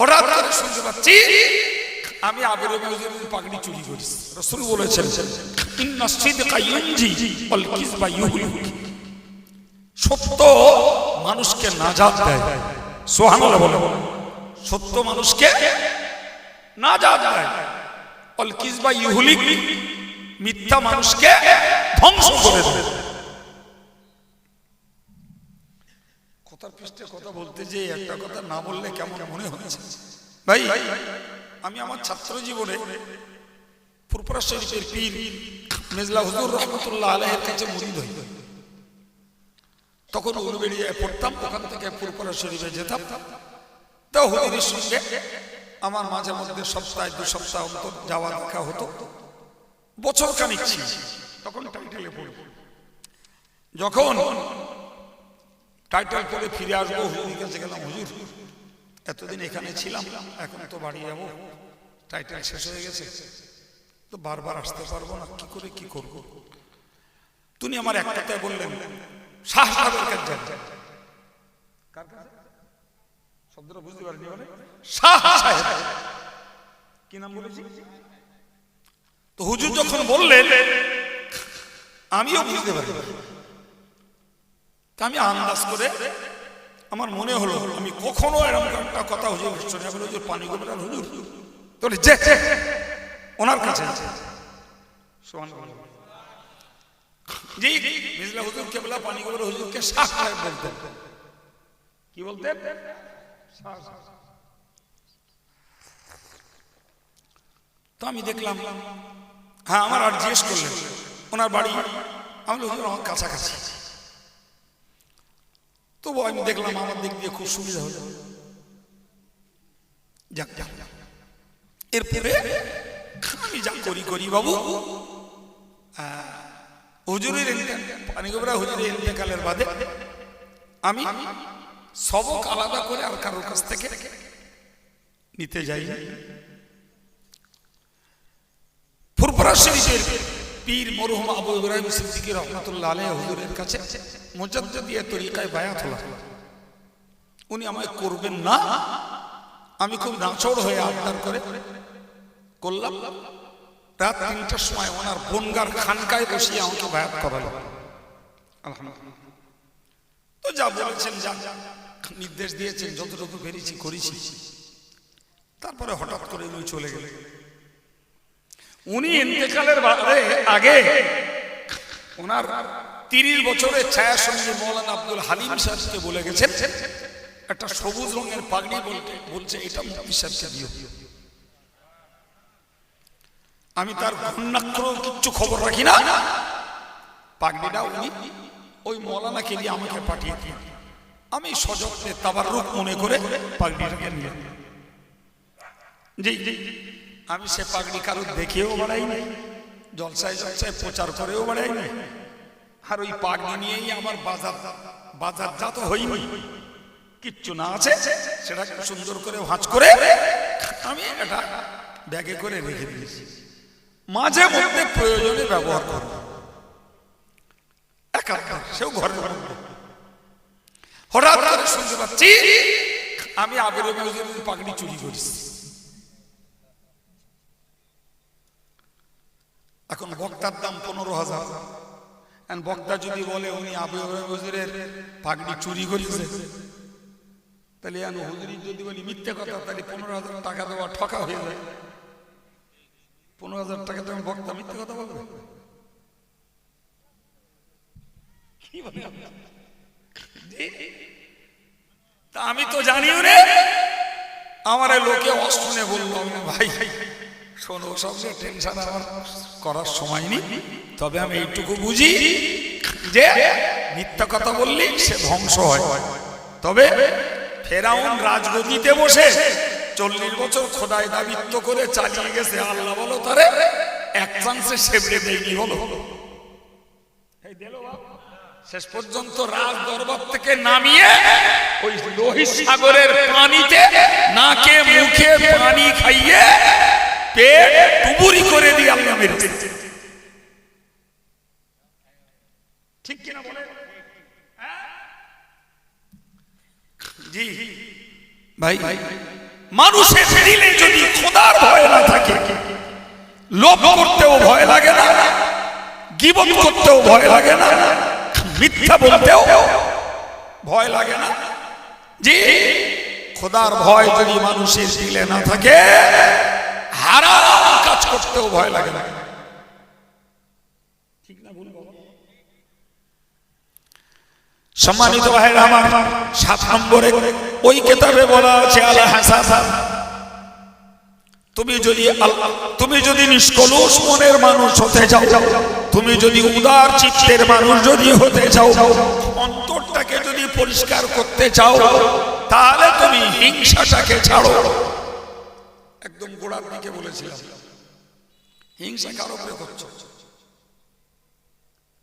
হঠাৎ করে শুনতে পাচ্ছি আমি আবির পাগড়ি চুরি করেছি। রসুল বলেছেন ইন্না সিদকা ইউনজি ওয়াল কিযবা ইউহলিক। সত্য মানুষকে নাজাত দেয়। সুবহানাল্লাহ বলে। সত্য মানুষকে নাজাত দেয়। ওয়াল কিযবা ইউহলিক মিথ্যা মানুষকে ধ্বংস করে দেয়। কথার পৃষ্ঠে কথা বলতে যে একটা কথা না বললে কেমন মনে হচ্ছে? ভাই, আমি আমার ছাত্র জীবনে ফুরপুরা শরীফের পীর মেজলা হুজুর রহমতুল্লাহ আলহের কাছে মুরিদ হই। তখন উলুবেড়িয়ে পড়তাম, ওখান থেকে ফুরপুরা শরীফে যেতাম। তো হুজুরের সঙ্গে আমার মাঝে মধ্যে সপ্তাহে দু সপ্তাহ অন্তর যাওয়া দেখা হতো। বছর খানিক ছিল। তখন টাইটেলে পড়ব। যখন টাইটেল করে ফিরে আসব হুজুরের কাছে গেলাম হুজুর এতদিন এখানে ছিলাম এখন তো বাড়ি যাব। টাইটেল শেষ হয়ে গেছে। তো বারবার আসতে পারব না কি করে কি করব? তুমি আমার এক কথায় বললেন শাহ সাহেবের কাছে যান। শব্দটা বুঝতে পারিনি মানে? শাহ সাহেব। কি নাম বলেছি? তো হুজুর যখন বললেন আমিও বুঝতে পারি তা আমি আন্দাজ করে আমার মনে হলো, আমি কখনো এরকম একটা কথা হুজুর শুনে বলে, হুজুর, পানি গোবরার হুজুর? তোর যে ওনার কাছে। জি মিজলা হুজুর কেবলা পানি গোবর হুজুরকে শাহ সাহেব বলতেন। কি বলতেন। তো আমি দেখলাম হ্যাঁ আমার আর জিজ্ঞেস করলেন, ওনার বাড়ি? আমি হুজুর, আমার কাছাকাছি। তবু আমি দেখলাম আমার দিক দিয়ে খুব সুবিধা হলো। যাক যাক। এরপরে আমি যা করি করি বাবু। হুজুরের পানিগোবরা হুজুরের বাদে আমি সবক আলাদা করে আর কারোর কাছ থেকে নিতে যাই। ফুরফুরা শরীফের পীর মরহুম আবু ইব্রাহিম সিদ্দিকী রহমতুল্লাহ আলাইহ হুজুরের কাছে দিয়ে তরিকায় বায়াত হলাম উনি আমায় করবেন না, আমি খুব নাচড় হয়ে আবদার করে করলাম। রাত তিনটার সময় ওনার বনগার খানকায় বসিয়ে আমাকে বায়াত করালো। তো যা বলেছেন, যা নির্দেশ দিয়েছেন, যতটুকু পেরেছি করেছি। তারপরে হঠাৎ করে উনি চলে গেলেন। উনি ইন্তেকালের আগে। ওনার তিরিশ বছরের ছায়া সঙ্গে মৌলানা আব্দুল হালিম সাহেবকে বলে গেছেন, একটা সবুজ রঙের পাগড়ি বলতে বলছে, এটা মুক্তি সাহেবকে দিও। আমি তার ঘন্যাক্ষর কিচ্ছু খবর রাখি না। পাগড়িটা উনি ওই মৌলানাকে দিয়ে আমাকে পাঠিয়ে দিন আমি সযত্নে তাবার রূপ মনে করে পাগড়িটাকে নিলাম। জি জি। আমি সে পাগড়ি কারও দেখেও বেড়াই নাই, জলসায় জলসায় প্রচার করেও বেড়াই নাই। আর ওই পাগড়ি নিয়েই আমার বাজার বাজার যা তো হইনি, কিচ্ছু না আছে সেটাকে সুন্দর করে ভাঁজ করে আমি এটা ব্যাগে করে রেখে দিয়েছি। মাঝে মধ্যে প্রয়োজনে ব্যবহার করব। একাত্তর সেও ঘরের মধ্যে হঠাৎ করে শুনতে পাচ্ছি, আমি আবির পাগড়ি চুরি করেছি। এখন বক্তার দাম পনেরো হাজার। বক্তা যদি বলে উনি আবু হুজুরের পাগড়ি চুরি করেছে। তাহলে আমি হুজুরি যদি বলি মিথ্যে কথা তাহলে পনেরো হাজার টাকা দেওয়া ঠকা হয়ে যায়। পনেরো হাজার টাকা তুমি বক্তা মিথ্যে কথা বলবে। তা আমি তো জানিও রে। আমার লোকে আমি বললাম, ভাই শোনো সব টেনশন আমার। করার সময় নেই। তবে আমি এইটুকু বুঝি যে মিথ্যা কথা বললি সে ধ্বংস হয়। তবে ফেরাউন রাজগদিতে বসে চল্লিশ বছর খোদায় দাবিত্ব করে চালিয়ে গেছে। আল্লাহ বলো তারে, এক চান্সে সেবড়ে দেয়নি হলো শেষ পর্যন্ত রাজ দরবার থেকে নামিয়ে ওই লোহিত সাগরের পানিতে নাকে মুখে পানি খাইয়ে পেট টুবুরি করে দিয়ে আল্লাহ মেরেছে ঠিক কিনা বলে জি। ভাই। মানুষের দিলে যদি খোদার ভয় না থাকে লোভ করতেও ভয় লাগে না গিবত করতেও ভয় লাগে না মিথ্যা বলতেও ভয় লাগে না। যে খোদার ভয় যদি মানুষের দিলে না থাকে হারাম কাজ করতেও ভয় লাগে না। ঠিক না ভুল সম্মানিত ভাইরা আমার সাত নম্বরে ওই কেতাবে বলা আছে আল হাসান। তুমি যদি তুমি যদি নিষ্কলুষ মনের মানুষ হতে চাও তুমি যদি উদার চিত্তের মানুষ যদি হতে চাও অন্তরটাকে যদি পরিষ্কার করতে চাও তাহলে তুমি হিংসাটাকে ছাড়ো। একদম গোড়ার দিকে বলেছিলাম। হিংসা কার উপরে করছ?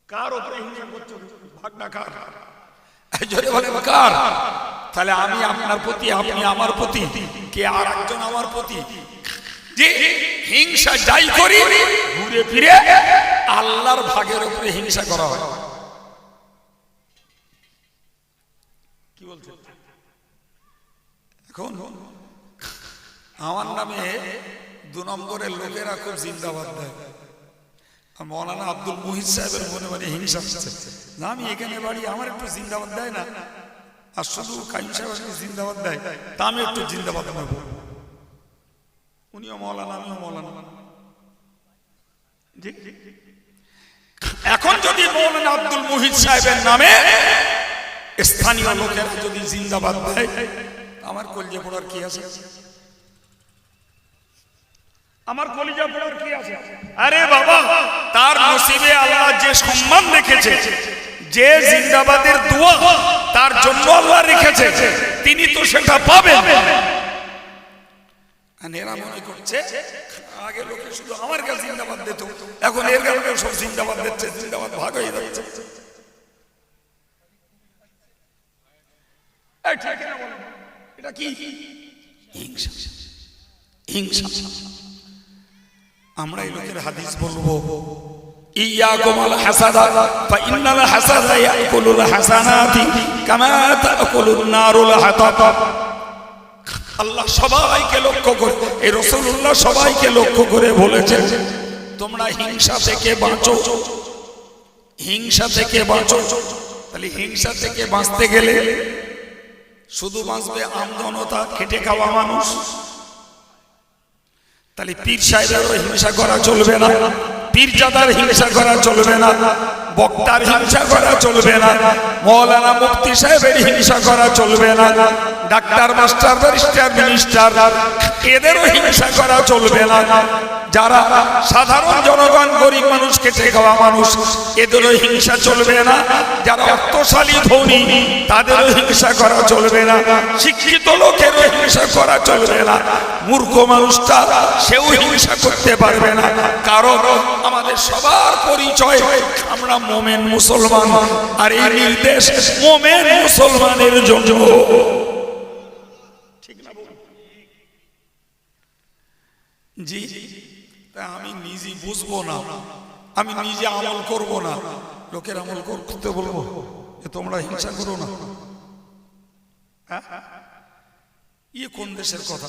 কার উপরে হিংসা করছ? ভাগনা কার? জন্য বলে কার? তাহলে আমি আপনার প্রতি আপনি আমার প্রতি কে আর একজন আমার প্রতি? যে হিংসা যাই করি ঘুরে ফিরে আল্লাহর ভাগের উপরে হিংসা করা হয়। কি বলছো এখন আমার নামে দু নম্বরের লোকেরা খুব জিন্দাবাদ দেয়। মৌলানা আব্দুল মুহিদ সাহেবের মনে মনে হিংসা না, আমি এখানে বাড়ি, আমার একটু জিন্দাবাদ দেয় না। আর শুধু কাইম সাহেব জিন্দাবাদ দেয়, তা আমি একটু জিন্দাবাদ নেব। উনিও মৌলানা, আমিও মৌলানা। এখন যদি মৌলানা আব্দুল মুহিদ সাহেবের নামে স্থানীয় লোকেরা যদি জিন্দাবাদ দেয়, আমার কলজে পড়ার কি আছে? আমার কলিজা পড়ার কি আছে? আরে বাবা, তার নসিবে আল্লাহ যে সম্মান রেখেছে, যে জিন্দাবাদের দোয়া, তার জন্য আল্লাহ রেখেছে, তিনি তো সেটা আর এরা মনে করছে, আগে লোকে শুধু আমার কাছে জিন্দাবাদ দিত, এখন এর কারণে সব জিন্দাবাদ দিচ্ছে, জিন্দাবাদ ভাগ হয়ে যাচ্ছে? এটা কি? হিংসা। হিংসা। আমরা এই লোকের হাদিস বলব। আল্লাহ সবাইকে লক্ষ্য করে, এই সবাইকে লক্ষ্য করে তোমরা হিংসা থেকে বাঁচো। হিংসা থেকে বাঁচো। তাহলে হিংসা থেকে বাঁচতে গেলে শুধু বাঁচবে আমজনতা, খেটে খাওয়া মানুষ। তাহলে পীর সাহেবেরও হিংসা করা চলবে না। পীরজাদার হিংসা করা চলবে না। বক্তার হিংসা করা চলবে না। মৌলানা মুক্তি সাহেবের হিংসা করা চলবে না। ডাক্তার, মাস্টার, ব্যারিস্টার, মিনিস্টার, এদেরও হিংসা করা চলবে না। যারা সাধারণ জনগণ, গরিব মানুষ খেটে খাওয়া মানুষ, এদেরও হিংসা চলবে না। যারা অর্থশালী, ধনী, তাদেরও হিংসা করা চলবে না। শিক্ষিত লোকেরও হিংসা করা চলবে না। মূর্খ মানুষটা সেও হিংসা করতে পারবে না। কারণ আমাদের সবার পরিচয়, আমরা মোমেন মুসলমান। আর এই নির্দেশ মোমেন মুসলমানের জন্য। জি, তা আমি নিজে বুঝব না। আমি নিজে আমল করব না। লোকের আমল করতে বলব যে তোমরা হিংসা করো না। হ্যাঁ? ইয়ে কোন দেশের কথা?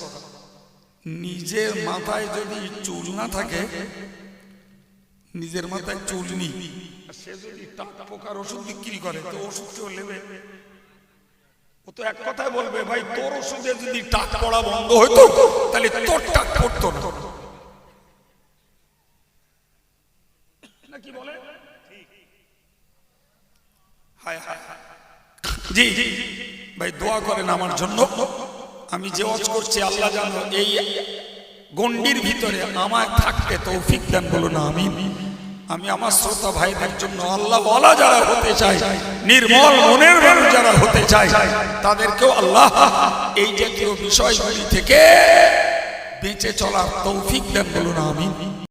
নিজের মাথায় যদি চুল না থাকে, নিজের মাথায় চুল নি সে যদি টাকা পোকার ওষুধ বিক্রি করে, তো ওষুধ কেউ নেবে ও তো এক কথায় বলবে, ভাই, তোর ওষুধে যদি টাক পড়া বন্ধ হতো তাহলে তোর টাক পড়তো না। কি বলে? হায়। জি জি ভাই, দোয়া করেন আমার জন্য। আমি যে ওয়াজ করছি, আল্লাহ জানো, এই গন্ডির ভিতরে আমায় থাকতে তৌফিক দেন বলো না আমি আমি আমার শ্রোতা ভাইদের জন্য আল্লাহ বলা যারা হতে চাই নির্মল মনের মানুষ যারা হতে চাই তাদেরকেও আল্লাহ এই জাতীয় বিষয়গুলি থেকে বেঁচে চলার তৌফিক দেন বলুন আমি